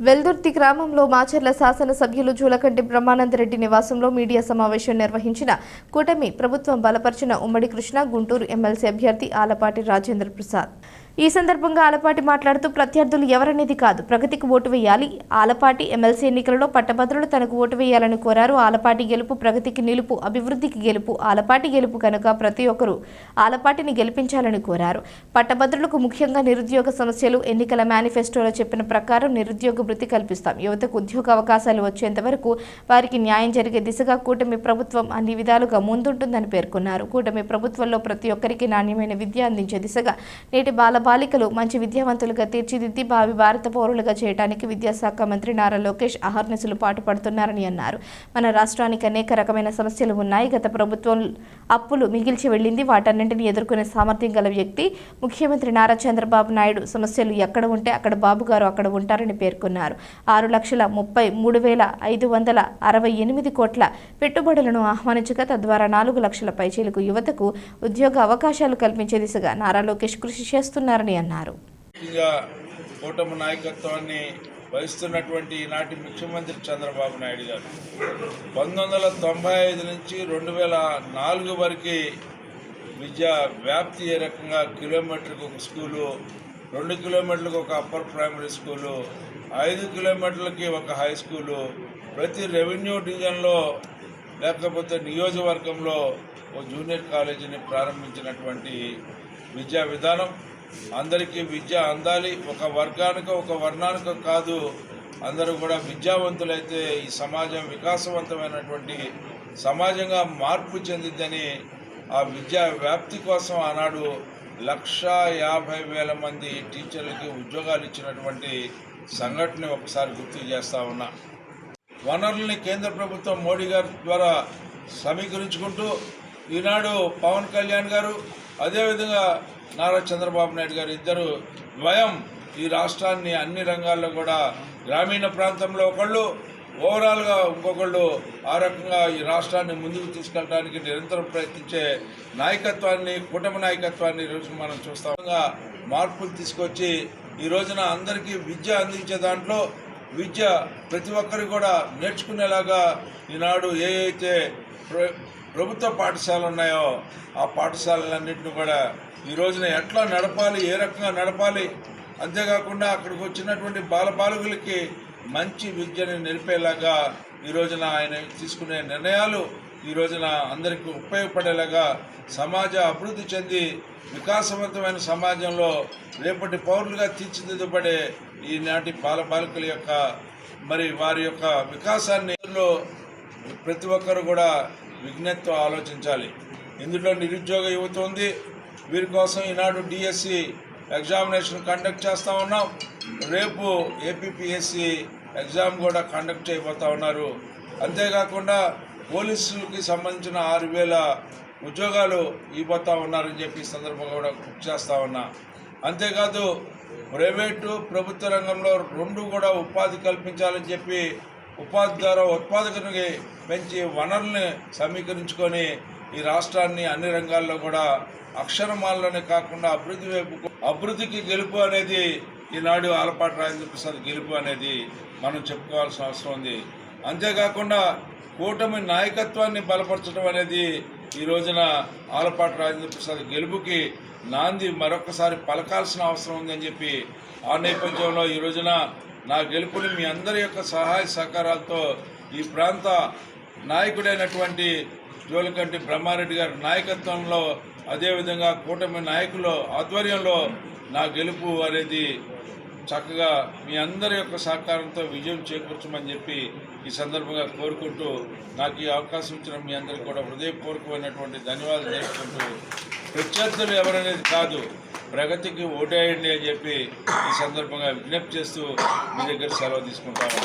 వెల్దుర్తి గ్రామంలో మాచర్ల శాసనసభ్యులు జూలకంటి బ్రహ్మానందరెడ్డి నివాసంలో మీడియా సమావేశం నిర్వహించిన కూటమి ప్రభుత్వం బలపరిచిన ఉమ్మడి కృష్ణ గుంటూరు ఎమ్మెల్సీ అభ్యర్థి ఆలపాటి రాజేంద్ర ప్రసాద్ ఈ సందర్భంగా ఆలపాటి మాట్లాడుతూ ప్రత్యర్థులు ఎవరనేది కాదు ప్రగతికి ఓటు వేయాలి. ఆలపాటి ఎమ్మెల్సీ ఎన్నికలలో పట్టభద్రులు తనకు ఓటు వేయాలని కోరారు. ఆలపాటి గెలుపు ప్రగతికి నిలుపు అభివృద్ధికి గెలుపు ఆలపాటి గెలుపు కనుక ప్రతి ఒక్కరూ ఆలపాటిని గెలిపించాలని కోరారు. పట్టభద్రులకు ముఖ్యంగా నిరుద్యోగ సమస్యలు ఎన్నికల మేనిఫెస్టోలో చెప్పిన ప్రకారం నిరుద్యోగ వృత్తి కల్పిస్తాం. యువతకు ఉద్యోగ అవకాశాలు వచ్చేంత వరకు వారికి న్యాయం జరిగే దిశగా కూటమి ప్రభుత్వం అన్ని విధాలుగా ముందుంటుందని పేర్కొన్నారు. కూటమి ప్రభుత్వంలో ప్రతి ఒక్కరికి నాణ్యమైన విద్య అందించే దిశగా నేటి బాలికలు మంచి విద్యావంతులుగా తీర్చిదిద్ది భావి భారత పౌరులుగా చేయడానికి విద్యాశాఖ మంత్రి నారా లోకేష్ అహర్నిశలు పాటుపడుతున్నారని అన్నారు. మన రాష్ట్రానికి అనేక రకమైన సమస్యలు ఉన్నాయి. గత ప్రభుత్వం అప్పులు మిగిల్చి వెళ్ళింది. వాటన్నింటినీ ఎదుర్కొనే సామర్థ్యం గల వ్యక్తి ముఖ్యమంత్రి నారా చంద్రబాబు నాయుడు. సమస్యలు ఎక్కడ ఉంటే అక్కడ బాబు గారు అక్కడ ఉంటారని పేర్కొన్నారు. ఆరు లక్షల ముప్పై మూడు వేల ఐదు వందల అరవై ఎనిమిది కోట్ల పెట్టుబడులను ఆహ్వానించగా తద్వారా నాలుగు లక్షల పైచీలకు యువతకు ఉద్యోగ అవకాశాలు కల్పించే దిశగా నారా లోకేష్ కృషి చేస్తున్నారు. చేస్తున్నారని అన్నారు. కూటమి నాయకత్వాన్ని వహిస్తున్నటువంటి ఈనాటి ముఖ్యమంత్రి చంద్రబాబు నాయుడు గారు పంతొమ్మిది వందల తొంభై ఐదు నుంచి రెండు వేల నాలుగు వరకు విద్యా వ్యాప్తి ఏ రకంగా కిలోమీటర్కి ఒక స్కూలు రెండు కిలోమీటర్లకు ఒక అప్పర్ ప్రైమరీ స్కూలు ఐదు కిలోమీటర్లకి ఒక హై స్కూలు ప్రతి రెవెన్యూ డివిజన్లో లేకపోతే నియోజకవర్గంలో ఓ జూనియర్ కాలేజీని ప్రారంభించినటువంటి విద్యా విధానం అందరికీ విద్య అందాలి. ఒక వర్గానికి ఒక వర్ణానికి కాదు. అందరూ కూడా విద్యావంతులైతే ఈ సమాజం వికాసవంతమైనటువంటి సమాజంగా మార్పు చెందిద్దని ఆ విద్యా వ్యాప్తి కోసం ఆనాడు లక్ష యాభై వేల మంది టీచర్లకి ఉద్యోగాలు ఇచ్చినటువంటి సంఘటన ఒకసారి గుర్తు చేస్తా ఉన్నా. వనరుల్ని కేంద్ర ప్రభుత్వం మోడీ గారి ద్వారా సమీకరించుకుంటూ ఈనాడు పవన్ కళ్యాణ్ గారు అదేవిధంగా నారా చంద్రబాబు నాయుడు గారు ఇద్దరు ద్వయం ఈ రాష్ట్రాన్ని అన్ని రంగాల్లో కూడా గ్రామీణ ప్రాంతంలో ఒకళ్ళు ఓవరాల్గా ఇంకొకళ్ళు ఆ రకంగా ఈ రాష్ట్రాన్ని ముందుకు తీసుకెళ్ళడానికి నిరంతరం ప్రయత్నించే నాయకత్వాన్ని కుటుంబ నాయకత్వాన్ని ఈరోజు మనం చూస్తాంగా మార్పులు తీసుకొచ్చి ఈ రోజున అందరికీ విద్య అందించే దాంట్లో విద్య ప్రతి ఒక్కరు కూడా నేర్చుకునేలాగా ఈనాడు ఏ అయితే ప్ర- ప్రభుత్వ పాఠశాలలు ఉన్నాయో ఆ పాఠశాలలన్నింటినీ కూడా ఈ రోజున ఎట్లా నడపాలి ఏ రకంగా నడపాలి? అంతేకాకుండా అక్కడికి వచ్చినటువంటి బాలబాలికలకి మంచి విద్యను నిలిపేలాగా ఈ రోజున ఆయన తీసుకునే నిర్ణయాలు ఈ రోజున అందరికీ ఉపయోగపడేలాగా సమాజ అభివృద్ధి చెంది వికాసవంతమైన సమాజంలో రేపటి పౌరులుగా తీర్చిదిద్దబడే ఈనాటి బాలబాలికల యొక్క మరి వారి యొక్క వికాసాన్ని ప్రతి ఒక్కరు కూడా విజ్ఞతతో ఆలోచించాలి. ఇందులో నిరుద్యోగ యువత ఉంది. వీరి కోసం ఈనాడు డిఎస్సి ఎగ్జామినేషన్ కండక్ట్ చేస్తూ ఉన్నాం. రేపు ఏపీపీఎస్సి ఎగ్జామ్ కూడా కండక్ట్ చేయబోతా ఉన్నారు. అంతేకాకుండా పోలీసులకి సంబంధించిన ఆరు వేల ఉద్యోగాలు ఇవ్వబోతా ఉన్నారని చెప్పి ఈ సందర్భంగా కూడా గుర్తు చేస్తా ఉన్నా. అంతేకాదు ప్రైవేటు ప్రభుత్వ రంగంలో రెండు కూడా ఉపాధి కల్పించాలని చెప్పి ఉపాధి ద్వారా ఉత్పాదకునికి పెంచి వనరుల్ని సమీకరించుకొని ఈ రాష్ట్రాన్ని అన్ని రంగాల్లో కూడా అక్షరమాలలోనే కాకుండా అభివృద్ధి వైపు అభివృద్ధికి గెలుపు అనేది ఈనాడు ఆలపాటి రాజేంద్ర ప్రసాద్ గెలుపు అనేది మనం చెప్పుకోవాల్సిన అవసరం ఉంది. అంతేకాకుండా కూటమి నాయకత్వాన్ని బలపరచడం అనేది ఈ రోజున ఆలపాటి రాజేంద్ర ప్రసాద్ గెలుపుకి నాంది మరొకసారి పలకాల్సిన అవసరం ఉందని చెప్పి ఆ నేపథ్యంలో ఈ రోజున నా గెలుపుని మీ అందరి యొక్క సహాయ సహకారాలతో ఈ ప్రాంత నాయకుడైనటువంటి జోలికంటి బ్రహ్మారెడ్డి గారి నాయకత్వంలో అదేవిధంగా కూటమి నాయకుల ఆధ్వర్యంలో నా గెలుపు అనేది చక్కగా మీ అందరి యొక్క సహకారంతో విజయం చేకూర్చమని చెప్పి ఈ సందర్భంగా కోరుకుంటూ నాకు ఈ అవకాశం ఇచ్చిన మీ అందరికీ కూడా హృదయపూర్వకమైనటువంటి ధన్యవాదాలు తెలుపుకుంటూ ప్రత్యర్థులు ఎవరనేది కాదు ప్రగతికి ఓటేయండి అని చెప్పి ఈ సందర్భంగా విజ్ఞప్తి చేస్తూ మీ దగ్గర సెలవు తీసుకుంటాము